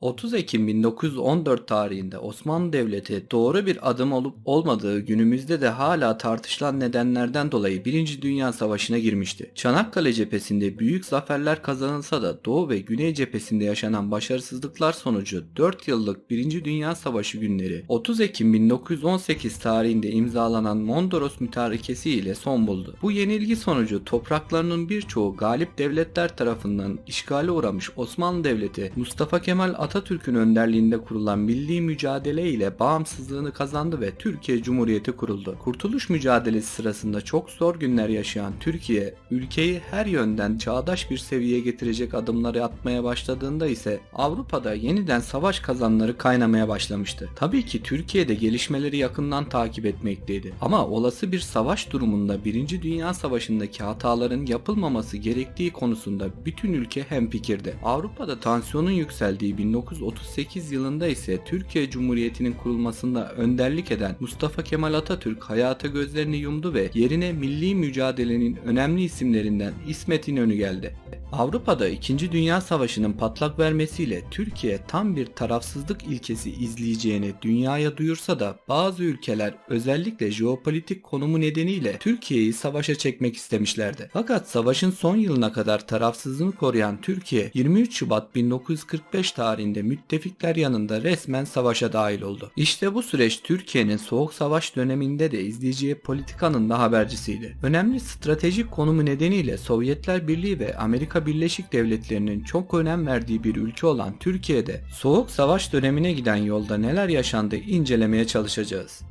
30 Ekim 1914 tarihinde Osmanlı Devleti doğru bir adım olup olmadığı günümüzde de hala tartışılan nedenlerden dolayı 1. Dünya Savaşı'na girmişti. Çanakkale cephesinde büyük zaferler kazanılsa da Doğu ve Güney cephesinde yaşanan başarısızlıklar sonucu 4 yıllık 1. Dünya Savaşı günleri 30 Ekim 1918 tarihinde imzalanan Mondros Mütarekesi ile son buldu. Bu yenilgi sonucu topraklarının birçoğu galip devletler tarafından işgale uğramış Osmanlı Devleti Mustafa Kemal Atatürk'ün önderliğinde kurulan milli mücadele ile bağımsızlığını kazandı ve Türkiye Cumhuriyeti kuruldu. Kurtuluş mücadelesi sırasında çok zor günler yaşayan Türkiye, ülkeyi her yönden çağdaş bir seviyeye getirecek adımları atmaya başladığında ise Avrupa'da yeniden savaş kazanları kaynamaya başlamıştı. Tabii ki Türkiye'de gelişmeleri yakından takip etmekteydi. Ama olası bir savaş durumunda 1. Dünya Savaşı'ndaki hataların yapılmaması gerektiği konusunda bütün ülke hemfikirdi. Avrupa'da tansiyonun yükseldiği 1938 yılında ise Türkiye Cumhuriyeti'nin kurulmasında önderlik eden Mustafa Kemal Atatürk hayata gözlerini yumdu ve yerine milli mücadelenin önemli isimlerinden İsmet İnönü geldi. Avrupa'da 2. Dünya Savaşı'nın patlak vermesiyle Türkiye tam bir tarafsızlık ilkesi izleyeceğini dünyaya duyursa da bazı ülkeler özellikle jeopolitik konumu nedeniyle Türkiye'yi savaşa çekmek istemişlerdi. Fakat savaşın son yılına kadar tarafsızlığını koruyan Türkiye 23 Şubat 1945 tarihinde müttefikler yanında resmen savaşa dahil oldu. İşte bu süreç Türkiye'nin Soğuk Savaş döneminde de izleyeceği politikanın da habercisiydi. Önemli stratejik konumu nedeniyle Sovyetler Birliği ve Amerika Birleşik Devletleri'nin çok önem verdiği bir ülke olan Türkiye'de Soğuk Savaş dönemine giden yolda neler yaşandı incelemeye çalışacağız.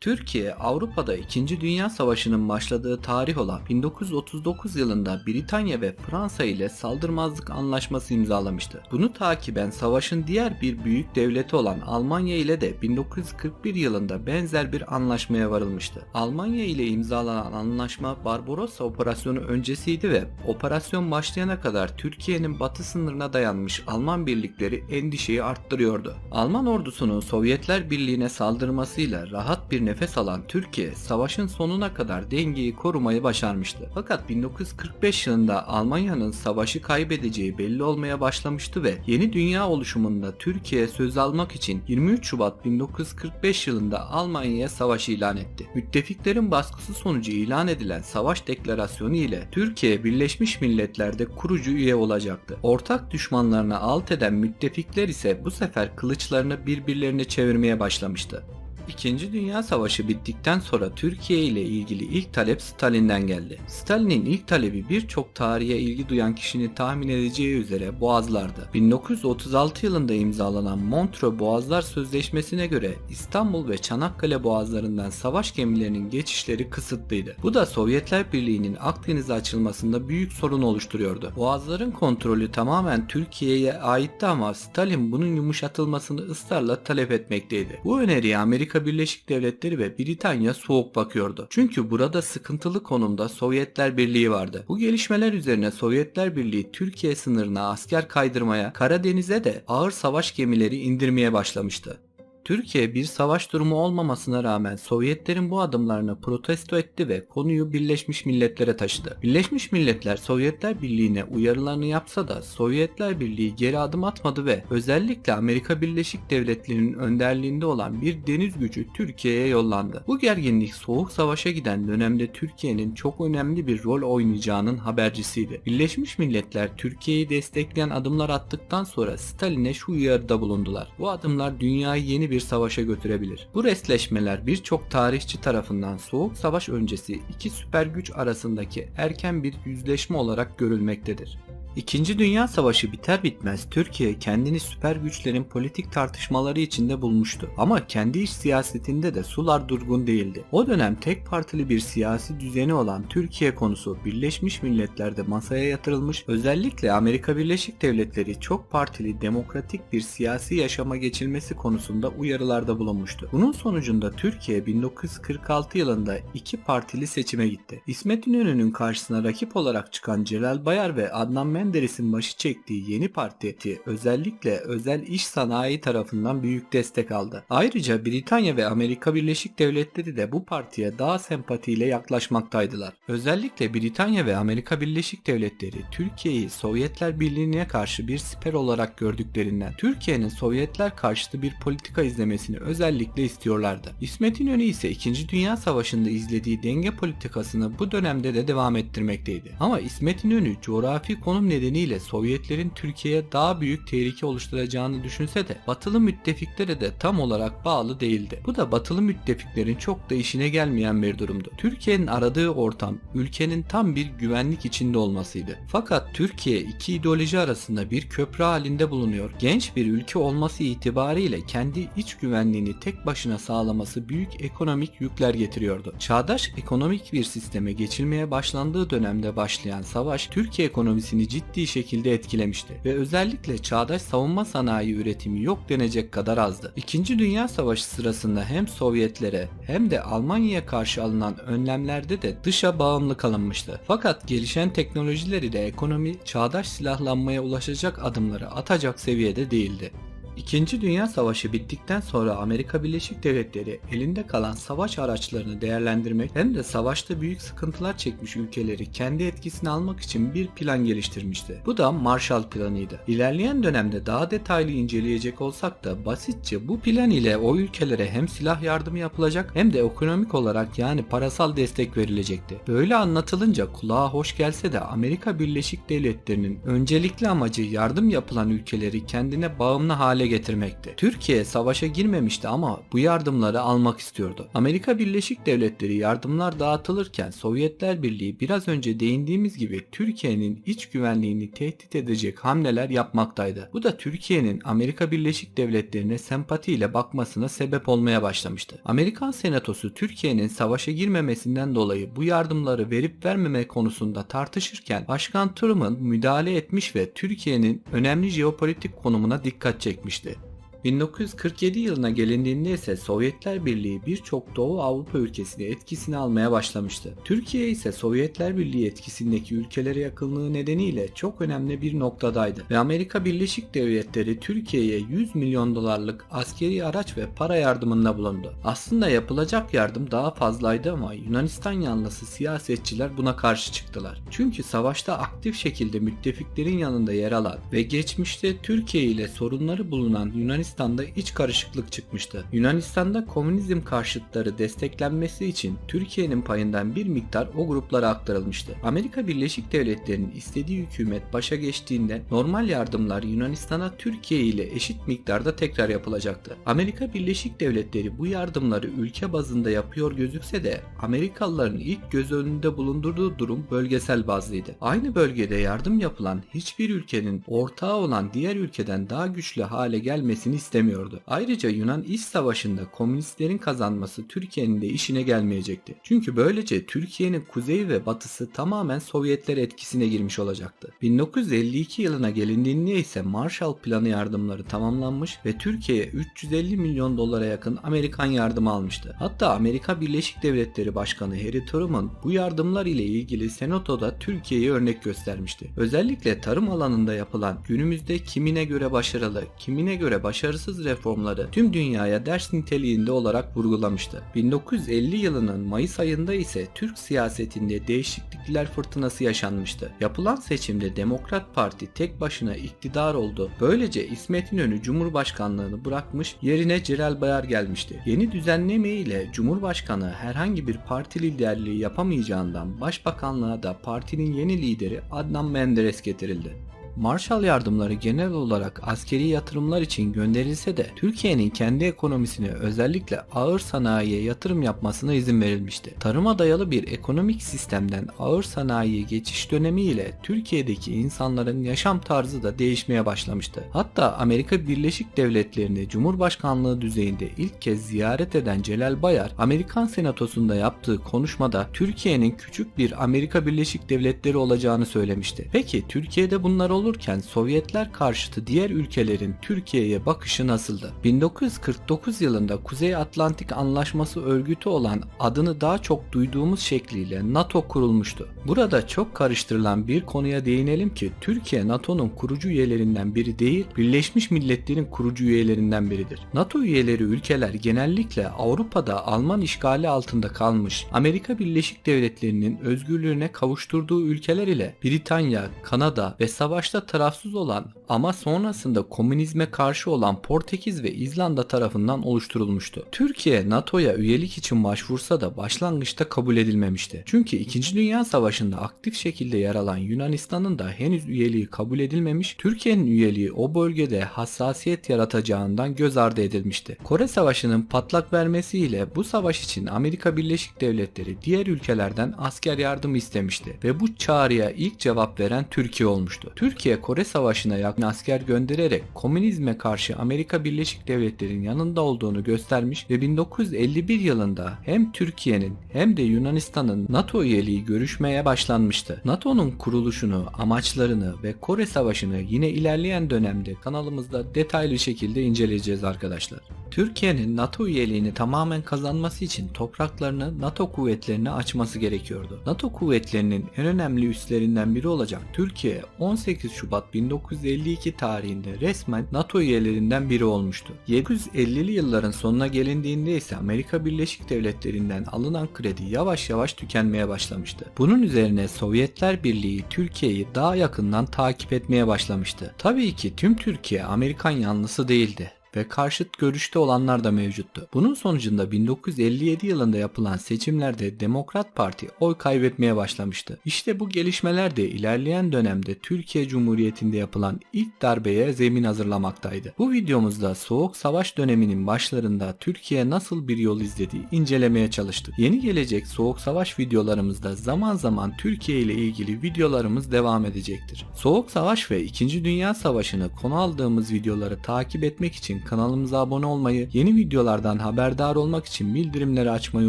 Türkiye, Avrupa'da 2. Dünya Savaşı'nın başladığı tarih olan 1939 yılında Britanya ve Fransa ile saldırmazlık anlaşması imzalamıştı. Bunu takiben savaşın diğer bir büyük devleti olan Almanya ile de 1941 yılında benzer bir anlaşmaya varılmıştı. Almanya ile imzalanan anlaşma Barbarossa operasyonu öncesiydi ve operasyon başlayana kadar Türkiye'nin batı sınırına dayanmış Alman birlikleri endişeyi arttırıyordu. Alman ordusunun Sovyetler Birliği'ne saldırmasıyla rahat bir nefes alan Türkiye savaşın sonuna kadar dengeyi korumayı başarmıştı. Fakat 1945 yılında Almanya'nın savaşı kaybedeceği belli olmaya başlamıştı ve yeni dünya oluşumunda Türkiye söz almak için 23 Şubat 1945 yılında Almanya'ya savaş ilan etti. Müttefiklerin baskısı sonucu ilan edilen savaş deklarasyonu ile Türkiye Birleşmiş Milletler'de kurucu üye olacaktı. Ortak düşmanlarını alt eden müttefikler ise bu sefer kılıçlarını birbirlerine çevirmeye başlamıştı. İkinci Dünya Savaşı bittikten sonra Türkiye ile ilgili ilk talep Stalin'den geldi. Stalin'in ilk talebi birçok tarihe ilgi duyan kişinin tahmin edeceği üzere boğazlardı. 1936 yılında imzalanan Montreux Boğazlar Sözleşmesi'ne göre İstanbul ve Çanakkale boğazlarından savaş gemilerinin geçişleri kısıtlıydı. Bu da Sovyetler Birliği'nin Akdeniz'e açılmasında büyük sorun oluşturuyordu. Boğazların kontrolü tamamen Türkiye'ye aitti ama Stalin bunun yumuşatılmasını ısrarla talep etmekteydi. Bu öneriye Amerika Birleşik Devletleri ve Britanya soğuk bakıyordu. Çünkü burada sıkıntılı konumda Sovyetler Birliği vardı. Bu gelişmeler üzerine Sovyetler Birliği Türkiye sınırına asker kaydırmaya, Karadeniz'e de ağır savaş gemileri indirmeye başlamıştı. Türkiye bir savaş durumu olmamasına rağmen Sovyetlerin bu adımlarını protesto etti ve konuyu Birleşmiş Milletler'e taşıdı. Birleşmiş Milletler Sovyetler Birliği'ne uyarılarını yapsa da Sovyetler Birliği geri adım atmadı ve özellikle Amerika Birleşik Devletleri'nin önderliğinde olan bir deniz gücü Türkiye'ye yollandı. Bu gerginlik Soğuk Savaş'a giden dönemde Türkiye'nin çok önemli bir rol oynayacağının habercisiydi. Birleşmiş Milletler Türkiye'yi destekleyen adımlar attıktan sonra Stalin'e şu uyarıda bulundular. Bu adımlar dünyayı yeni bir savaşa götürebilir. Bu resleşmeler birçok tarihçi tarafından Soğuk Savaş öncesi iki süper güç arasındaki erken bir yüzleşme olarak görülmektedir. İkinci Dünya Savaşı biter bitmez Türkiye kendini süper güçlerin politik tartışmaları içinde bulmuştu. Ama kendi iç siyasetinde de sular durgun değildi. O dönem tek partili bir siyasi düzeni olan Türkiye konusu Birleşmiş Milletler'de masaya yatırılmış. Özellikle Amerika Birleşik Devletleri çok partili demokratik bir siyasi yaşama geçilmesi konusunda uyarılarda bulunmuştu. Bunun sonucunda Türkiye 1946 yılında iki partili seçime gitti. İsmet İnönü'nün karşısına rakip olarak çıkan Celal Bayar ve Adnan Menderes'in başı çektiği yeni parti özellikle özel iş sanayi tarafından büyük destek aldı. Ayrıca Britanya ve Amerika Birleşik Devletleri de bu partiye daha sempatiyle yaklaşmaktaydılar. Özellikle Britanya ve Amerika Birleşik Devletleri Türkiye'yi Sovyetler Birliği'ne karşı bir siper olarak gördüklerinden Türkiye'nin Sovyetler karşıtı bir politika izlemesini özellikle istiyorlardı. İsmet İnönü ise 2. Dünya Savaşı'nda izlediği denge politikasını bu dönemde de devam ettirmekteydi. Ama İsmet İnönü coğrafi konum nedeniyle Sovyetlerin Türkiye'ye daha büyük tehlike oluşturacağını düşünse de batılı müttefiklere de tam olarak bağlı değildi. Bu da batılı müttefiklerin çok da işine gelmeyen bir durumdu. Türkiye'nin aradığı ortam ülkenin tam bir güvenlik içinde olmasıydı. Fakat Türkiye iki ideoloji arasında bir köprü halinde bulunuyor. Genç bir ülke olması itibariyle kendi iç güvenliğini tek başına sağlaması büyük ekonomik yükler getiriyordu. Çağdaş ekonomik bir sisteme geçilmeye başlandığı dönemde başlayan savaş Türkiye ekonomisini ciddi şekilde etkilemişti ve özellikle çağdaş savunma sanayi üretimi yok denecek kadar azdı. İkinci Dünya Savaşı sırasında hem Sovyetlere hem de Almanya'ya karşı alınan önlemlerde de dışa bağımlı kalınmıştı. Fakat gelişen teknolojiler ile ekonomi çağdaş silahlanmaya ulaşacak adımları atacak seviyede değildi. İkinci Dünya Savaşı bittikten sonra Amerika Birleşik Devletleri elinde kalan savaş araçlarını değerlendirmek hem de savaşta büyük sıkıntılar çekmiş ülkeleri kendi etkisine almak için bir plan geliştirmişti. Bu da Marshall Planı'ydı. İlerleyen dönemde daha detaylı inceleyecek olsak da basitçe bu plan ile o ülkelere hem silah yardımı yapılacak hem de ekonomik olarak yani parasal destek verilecekti. Böyle anlatılınca kulağa hoş gelse de Amerika Birleşik Devletleri'nin öncelikli amacı yardım yapılan ülkeleri kendine bağımlı hale getirmekti. Türkiye savaşa girmemişti ama bu yardımları almak istiyordu. Amerika Birleşik Devletleri yardımlar dağıtılırken Sovyetler Birliği biraz önce değindiğimiz gibi Türkiye'nin iç güvenliğini tehdit edecek hamleler yapmaktaydı. Bu da Türkiye'nin Amerika Birleşik Devletleri'ne sempatiyle bakmasına sebep olmaya başlamıştı. Amerikan Senatosu Türkiye'nin savaşa girmemesinden dolayı bu yardımları verip vermeme konusunda tartışırken Başkan Truman müdahale etmiş ve Türkiye'nin önemli jeopolitik konumuna dikkat çekmişti. して1947 yılına gelindiğinde ise Sovyetler Birliği birçok Doğu Avrupa ülkesini etkisine almaya başlamıştı. Türkiye ise Sovyetler Birliği etkisindeki ülkelere yakınlığı nedeniyle çok önemli bir noktadaydı ve Amerika Birleşik Devletleri Türkiye'ye 100 milyon dolarlık askeri araç ve para yardımında bulundu. Aslında yapılacak yardım daha fazlaydı ama Yunanistan yanlısı siyasetçiler buna karşı çıktılar. Çünkü savaşta aktif şekilde müttefiklerin yanında yer alan ve geçmişte Türkiye ile sorunları bulunan Yunanistan Yunanistan'da iç karışıklık çıkmıştı. Yunanistan'da komünizm karşıtları desteklenmesi için Türkiye'nin payından bir miktar o gruplara aktarılmıştı. Amerika Birleşik Devletleri'nin istediği hükümet başa geçtiğinde normal yardımlar Yunanistan'a Türkiye ile eşit miktarda tekrar yapılacaktı. Amerika Birleşik Devletleri bu yardımları ülke bazında yapıyor gözükse de Amerikalıların ilk göz önünde bulundurduğu durum bölgesel bazlıydı. Aynı bölgede yardım yapılan hiçbir ülkenin ortağı olan diğer ülkeden daha güçlü hale gelmesini istemiyordu. Ayrıca Yunan İç Savaşı'nda komünistlerin kazanması Türkiye'nin de işine gelmeyecekti. Çünkü böylece Türkiye'nin kuzeyi ve batısı tamamen Sovyetler etkisine girmiş olacaktı. 1952 yılına gelindiğinde ise Marshall Planı yardımları tamamlanmış ve Türkiye'ye 350 milyon dolara yakın Amerikan yardımı almıştı. Hatta Amerika Birleşik Devletleri Başkanı Harry Truman bu yardımlar ile ilgili Senato'da Türkiye'yi örnek göstermişti. Özellikle tarım alanında yapılan günümüzde kimine göre başarılı, kimine göre başarısız reformları tüm dünyaya ders niteliğinde olarak vurgulamıştı. 1950 yılının Mayıs ayında ise Türk siyasetinde değişiklikler fırtınası yaşanmıştı. Yapılan seçimde Demokrat Parti tek başına iktidar oldu. Böylece İsmet İnönü Cumhurbaşkanlığını bırakmış yerine Celal Bayar gelmişti. Yeni düzenleme ile Cumhurbaşkanı herhangi bir parti liderliği yapamayacağından Başbakanlığa da partinin yeni lideri Adnan Menderes getirildi. Marshall yardımları genel olarak askeri yatırımlar için gönderilse de Türkiye'nin kendi ekonomisine özellikle ağır sanayiye yatırım yapmasına izin verilmişti. Tarıma dayalı bir ekonomik sistemden ağır sanayiye geçiş dönemi ile Türkiye'deki insanların yaşam tarzı da değişmeye başlamıştı. Hatta Amerika Birleşik Devletleri'ni Cumhurbaşkanlığı düzeyinde ilk kez ziyaret eden Celal Bayar, Amerikan Senatosu'nda yaptığı konuşmada Türkiye'nin küçük bir Amerika Birleşik Devletleri olacağını söylemişti. Peki Türkiye'de bunlar olurken Sovyetler karşıtı diğer ülkelerin Türkiye'ye bakışı nasıldı? 1949 yılında Kuzey Atlantik Anlaşması örgütü olan adını daha çok duyduğumuz şekliyle NATO kurulmuştu. Burada çok karıştırılan bir konuya değinelim ki Türkiye NATO'nun kurucu üyelerinden biri değil, Birleşmiş Milletler'in kurucu üyelerinden biridir. NATO üyeleri ülkeler genellikle Avrupa'da Alman işgali altında kalmış, Amerika Birleşik Devletleri'nin özgürlüğüne kavuşturduğu ülkeler ile Britanya, Kanada ve savaşta tarafsız olan ama sonrasında komünizme karşı olan Portekiz ve İzlanda tarafından oluşturulmuştu. Türkiye NATO'ya üyelik için başvursa da başlangıçta kabul edilmemişti. Çünkü 2. Dünya Savaşı'nda aktif şekilde yer alan Yunanistan'ın da henüz üyeliği kabul edilmemiş, Türkiye'nin üyeliği o bölgede hassasiyet yaratacağından göz ardı edilmişti. Kore Savaşı'nın patlak vermesiyle bu savaş için Amerika Birleşik Devletleri diğer ülkelerden asker yardımı istemişti ve bu çağrıya ilk cevap veren Türkiye olmuştu. Türkiye Kore Savaşı'na yakın asker göndererek komünizme karşı Amerika Birleşik Devletleri'nin yanında olduğunu göstermiş ve 1951 yılında hem Türkiye'nin hem de Yunanistan'ın NATO üyeliği görüşmeye başlanmıştı. NATO'nun kuruluşunu, amaçlarını ve Kore Savaşı'nı yine ilerleyen dönemde kanalımızda detaylı şekilde inceleyeceğiz arkadaşlar. Türkiye'nin NATO üyeliğini tamamen kazanması için topraklarını NATO kuvvetlerine açması gerekiyordu. NATO kuvvetlerinin en önemli üslerinden biri olacak Türkiye 18 Şubat 1952 tarihinde resmen NATO üyelerinden biri olmuştu. 750'li yılların sonuna gelindiğinde ise Amerika Birleşik Devletleri'nden alınan kredi yavaş yavaş tükenmeye başlamıştı. Bunun üzerine Sovyetler Birliği Türkiye'yi daha yakından takip etmeye başlamıştı. Tabii ki tüm Türkiye Amerikan yanlısı değildi ve karşıt görüşte olanlar da mevcuttu. Bunun sonucunda 1957 yılında yapılan seçimlerde Demokrat Parti oy kaybetmeye başlamıştı. İşte bu gelişmeler de ilerleyen dönemde Türkiye Cumhuriyeti'nde yapılan ilk darbeye zemin hazırlamaktaydı. Bu videomuzda Soğuk Savaş döneminin başlarında Türkiye nasıl bir yol izlediği incelemeye çalıştık. Yeni gelecek Soğuk Savaş videolarımızda zaman zaman Türkiye ile ilgili videolarımız devam edecektir. Soğuk Savaş ve 2. Dünya Savaşı'nı konu aldığımız videoları takip etmek için kanalımıza abone olmayı, yeni videolardan haberdar olmak için bildirimleri açmayı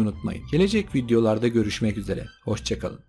unutmayın. Gelecek videolarda görüşmek üzere. Hoşçakalın.